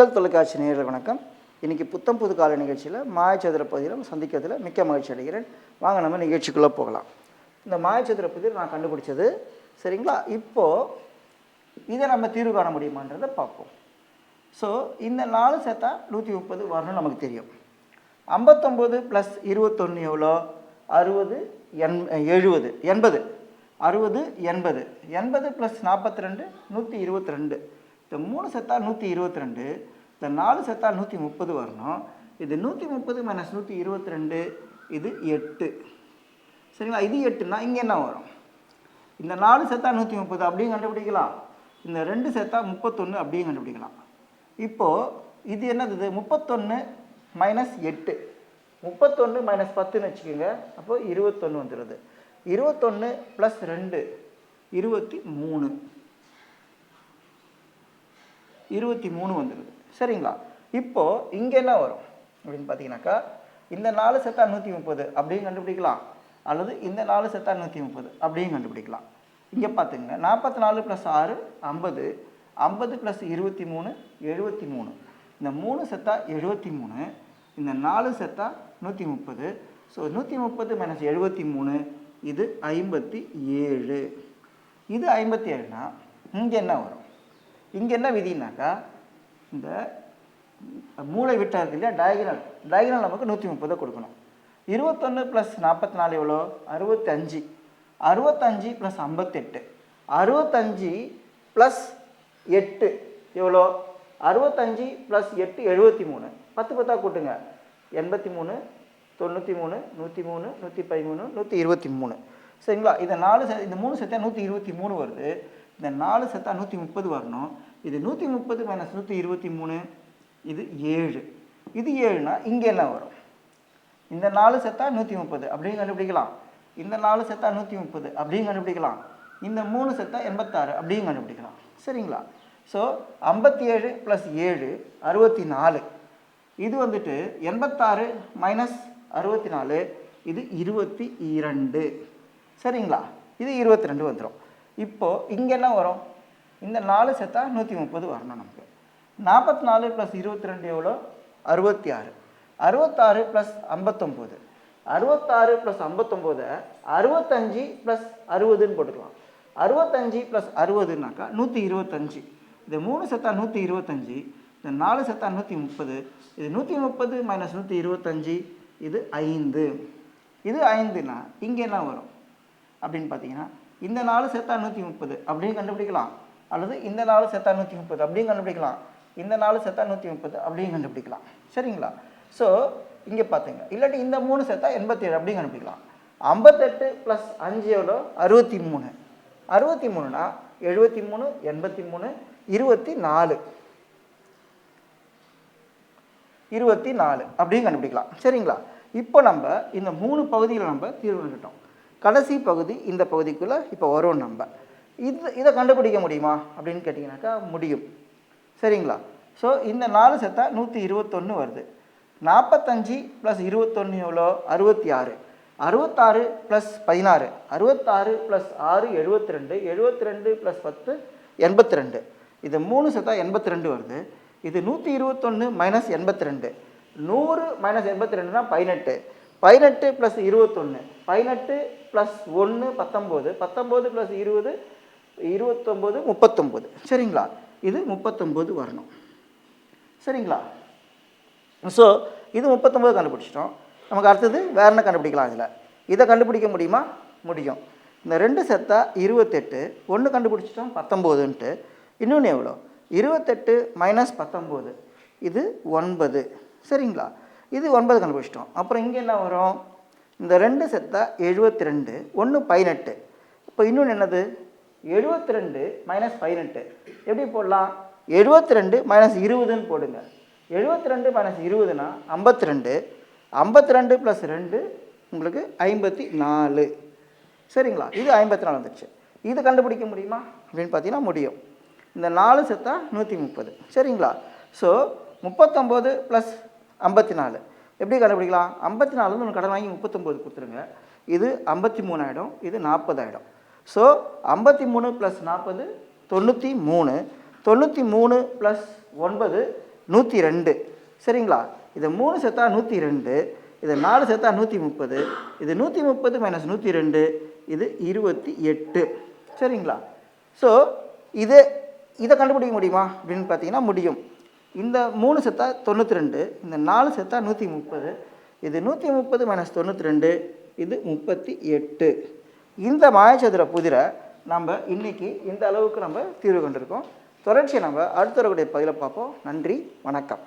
மக்கள் தொலைக்காட்சி நேயர்கள் வணக்கம். இன்றைக்கி புத்தம் புது கால நிகழ்ச்சியில் மாயச்சதுர பகுதியில் சந்திக்கிறதுல மிக்க மகிழ்ச்சி அடைகிறேன். வாங்க நம்ம நிகழ்ச்சிக்குள்ளே போகலாம். இந்த மாயச்சதுர பகுதியில் நான் கண்டுபிடிச்சது சரிங்களா? இப்போது இதை நம்ம தீர்வு காண முடியுமான்றதை பார்ப்போம். ஸோ இந்த நாலு சேர்த்தா நூற்றி முப்பது வரணும் நமக்கு தெரியும். ஐம்பத்தொம்போது ப்ளஸ் இருபத்தொன்று எவ்வளோ? அறுபது எண் எழுபது. எண்பது. அறுபது எண்பது. எண்பது ப்ளஸ் நாற்பத்தி ரெண்டு நூற்றி இருபத்தி ரெண்டு. இந்த மூணு செத்தா நூற்றி இருபத்தி ரெண்டு இந்த நாலு செத்தா நூற்றி முப்பது வரணும். இது நூற்றி முப்பது மைனஸ் நூற்றி இருபத்தி ரெண்டு இது எட்டு. சரிங்களா? இது எட்டுனா இங்கே என்ன வரும்? இந்த நாலு செத்தா நூற்றி முப்பது அப்படியும் கண்டுபிடிக்கலாம். இந்த ரெண்டு செத்தா முப்பத்தொன்று அப்படியும் கண்டுபிடிக்கலாம். இப்போது இது என்னது இது? முப்பத்தொன்று மைனஸ் எட்டு. முப்பத்தொன்று மைனஸ் பத்துன்னு வச்சுக்கோங்க. அப்போது இருபத்தொன்று வந்துடுது இருபத்தொன்று ப்ளஸ் ரெண்டு இருபத்தி மூணு. இருபத்தி மூணு வந்துடுது சரிங்களா? இப்போது இங்கே என்ன வரும்? அப்படின்னு பார்த்தீங்கன்னாக்கா இந்த நாலு செத்தா நூற்றி முப்பது அப்படின்னு கண்டுபிடிக்கலாம். அல்லது இந்த நாலு செத்தா நூற்றி முப்பது அப்படின்னு கண்டுபிடிக்கலாம். இங்கே பார்த்துங்க நாற்பத்தி நாலு ப்ளஸ் ஆறு ஐம்பது. ஐம்பது ப்ளஸ் இருபத்தி மூணு எழுபத்தி மூணு. இந்த மூணு செத்தா எழுபத்தி மூணு இந்த நாலு செத்தா நூற்றி முப்பது. ஸோ நூற்றி முப்பது மைனஸ் எழுபத்தி மூணு இது ஐம்பத்தி ஏழு. இது ஐம்பத்தி ஏழுனா இங்கே என்ன வரும்? இங்கே என்ன விதினாக்கா இந்த மூளை விட்டா இருக்கு இல்லையா டயகனல் டயகனல் நமக்கு நூற்றி முப்பதை கொடுக்கணும். இருபத்தொன்று ப்ளஸ் நாற்பத்தி நாலு எவ்வளோ? அறுபத்தஞ்சு. அறுபத்தஞ்சு ப்ளஸ் ஐம்பத்தெட்டு. அறுபத்தஞ்சு ப்ளஸ் எட்டு எவ்வளோ? அறுபத்தஞ்சு ப்ளஸ் எட்டு எழுபத்தி மூணு பத்து பத்தா கூட்டுங்க. எண்பத்தி மூணு தொண்ணூற்றி மூணு நூற்றி மூணு நூற்றி பதிமூணு நூற்றி இருபத்தி மூணு சரிங்களா? இதை நாலு இந்த மூணு சேர்த்தா நூற்றி இருபத்தி மூணு வருது. இந்த நாலு செத்தா நூற்றி முப்பது வரணும். இது நூற்றி முப்பது மைனஸ் நூற்றி இருபத்தி மூணு இது ஏழு. இது ஏழுனா இங்கே என்ன வரும்? இந்த நாலு செத்தா நூற்றி முப்பது அப்படின்னு கண்டுபிடிக்கலாம். இந்த நாலு செத்தா நூற்றி முப்பது அப்படின்னு கண்டுபிடிக்கலாம். இந்த மூணு செத்தா எண்பத்தாறு அப்படின்னு கண்டுபிடிக்கலாம். சரிங்களா? ஸோ ஐம்பத்தி ஏழு ப்ளஸ் ஏழு அறுபத்தி நாலு இது வந்துட்டு எண்பத்தாறு மைனஸ் அறுபத்தி நாலு இது இருபத்தி இரண்டு. சரிங்களா? இது இருபத்தி ரெண்டு வந்துடும் இப்போது இங்கே என்ன வரும்? இந்த நாலு செத்தா நூற்றி முப்பது வரணும் நமக்கு. நாற்பத்தி நாலு ப்ளஸ் இருபத்தி ரெண்டு எவ்வளோ அறுபத்தி ஆறு அறுபத்தாறு ப்ளஸ் ஐம்பத்தொம்போது. அறுபத்தாறு ப்ளஸ் ஐம்பத்தொம்போதை அறுபத்தஞ்சு ப்ளஸ் அறுபதுன்னு போட்டுக்கலாம். அறுபத்தஞ்சு ப்ளஸ் அறுபதுனாக்கா நூற்றி இருபத்தஞ்சு இது மூணு செத்தா நூற்றி இருபத்தஞ்சி இந்த நாலு செத்தா நூற்றி முப்பது இது நூற்றி முப்பது மைனஸ் நூற்றி இருபத்தஞ்சி இது ஐந்து. இது ஐந்துனா இங்கே என்ன வரும்? அப்படின்னு பார்த்தீங்கன்னா இந்த நாலு செத்தா நூற்றி முப்பது அப்படின்னு கண்டுபிடிக்கலாம். அல்லது இந்த நாலு சேர்த்தா நூற்றி முப்பது அப்படியும் கண்டுபிடிக்கலாம். இந்த நாலு சேர்த்தா நூற்றி முப்பது அப்படியும் கண்டுபிடிக்கலாம். சரிங்களா? ஸோ இங்கே பார்த்துங்க இல்லாட்டி இந்த மூணு செத்தா எண்பத்தி ஏழு கண்டுபிடிக்கலாம். ஐம்பத்தெட்டு ப்ளஸ் அஞ்சு எவ்வளோ? அறுபத்தி மூணு அறுபத்தி மூணுனா எழுபத்தி மூணு எண்பத்தி மூணு இருபத்தி நாலு இருபத்தி நாலு அப்படின்னு கண்டுபிடிக்கலாம். சரிங்களா? இப்போ நம்ம இந்த மூணு பகுதிகளை நம்ம தீர்வு கண்டுட்டோம். கடைசி பகுதி இந்த பகுதிக்குள்ளே இப்போ வரும் நம்ம. இது இதை கண்டுபிடிக்க முடியுமா? அப்படின்னு கேட்டிங்கனாக்கா முடியும். சரிங்களா? ஸோ இந்த நாலு செத்தா நூற்றி இருபத்தொன்று வருது. நாற்பத்தஞ்சு ப்ளஸ் இருபத்தொன்று எவ்வளோ? அறுபத்தி ஆறு. அறுபத்தாறு ப்ளஸ் பதினாறு. அறுபத்தாறு ப்ளஸ் ஆறு எழுபத்தி ரெண்டு எழுபத்தி ரெண்டு ப்ளஸ் பத்து எண்பத்தி ரெண்டு இது மூணு செத்தா எண்பத்தி ரெண்டு வருது. இது நூற்றி இருபத்தொன்று மைனஸ் எண்பத்தி ரெண்டு நூறு மைனஸ் எண்பத்தி ரெண்டுனா பதினெட்டு. பதினெட்டு ப்ளஸ் இருபத்தொன்று பதினெட்டு ப்ளஸ் ஒன்று பத்தொம்போது. பத்தொம்போது ப்ளஸ் இருபது இருபத்தொம்போது முப்பத்தொம்போது. சரிங்களா? இது முப்பத்தொம்போது வரணும். சரிங்களா? ஸோ இது முப்பத்தொம்போது கண்டுபிடிச்சிட்டோம். நமக்கு அடுத்தது வேற என்ன கண்டுபிடிக்கலாம் இதில்? இதை கண்டுபிடிக்க முடியுமா? முடியும். இந்த ரெண்டு செத்தா இருபத்தெட்டு ஒன்று கண்டுபிடிச்சிட்டோம் பத்தொம்போதுன்ட்டு. இன்னொன்று எவ்வளோ? இருபத்தெட்டு மைனஸ் பத்தொம்போது. இது ஒன்பது. சரிங்களா? இது ஒன்பது கண்டுபிடிச்சிட்டோம். அப்புறம் இங்கே என்ன வரும்? இந்த ரெண்டு செத்தா எழுபத்தி ரெண்டு ஒன்று பதினெட்டு. இப்போ இன்னொன்று என்னது? எழுபத்தி ரெண்டு மைனஸ் பதினெட்டு. எப்படி போடலாம்? எழுபத்தி ரெண்டு மைனஸ் இருபதுன்னு போடுங்க. எழுபத்தி ரெண்டு மைனஸ் இருபதுனா ஐம்பத்தி ரெண்டு ஐம்பத்தி ரெண்டு ப்ளஸ் ரெண்டு உங்களுக்கு ஐம்பத்தி நாலு சரிங்களா? இது ஐம்பத்தி நாலு வந்துடுச்சு இது கண்டுபிடிக்க முடியுமா? அப்படின்னு பார்த்தீங்கன்னா முடியும். இந்த நாலு செத்தா நூற்றி முப்பது. சரிங்களா? ஸோ முப்பத்தொம்போது ப்ளஸ் ஐம்பத்தி நாலு. எப்படி கண்டுபிடிக்கலாம் ஐம்பத்தி நாலு வந்து ஒன்று கடன் வாங்கி முப்பத்தொம்போது கொடுத்துருங்க. இது ஐம்பத்தி மூணாயிடும் இது நாற்பதாயிடும். ஸோ ஐம்பத்தி மூணு ப்ளஸ் நாற்பது தொண்ணூற்றி மூணு. தொண்ணூற்றி மூணு ப்ளஸ் ஒன்பது நூற்றி ரெண்டு. சரிங்களா? இது மூணு செத்தா நூற்றி ரெண்டு இது நாலு செத்தா நூற்றி முப்பது இது நூற்றி முப்பது மைனஸ் நூற்றி ரெண்டு இது இருபத்தி எட்டு. சரிங்களா? ஸோ இது இதை கண்டுபிடிக்க முடியுமா? அப்படின்னு பார்த்தீங்கன்னா முடியும். இந்த மூணு செத்தா தொண்ணூற்றி ரெண்டு இந்த நாலு செத்தா நூற்றி முப்பது இது நூற்றி முப்பது மைனஸ் தொண்ணூற்றி ரெண்டு இது முப்பத்தி எட்டு. இந்த மாயச்சதுர புதிரை நம்ம இன்றைக்கி இந்த அளவுக்கு நம்ம தீர்வு கொண்டிருக்கோம். தொடர்ச்சியை நம்ம அடுத்த வரக்கூடிய பதிலை பார்ப்போம். நன்றி வணக்கம்.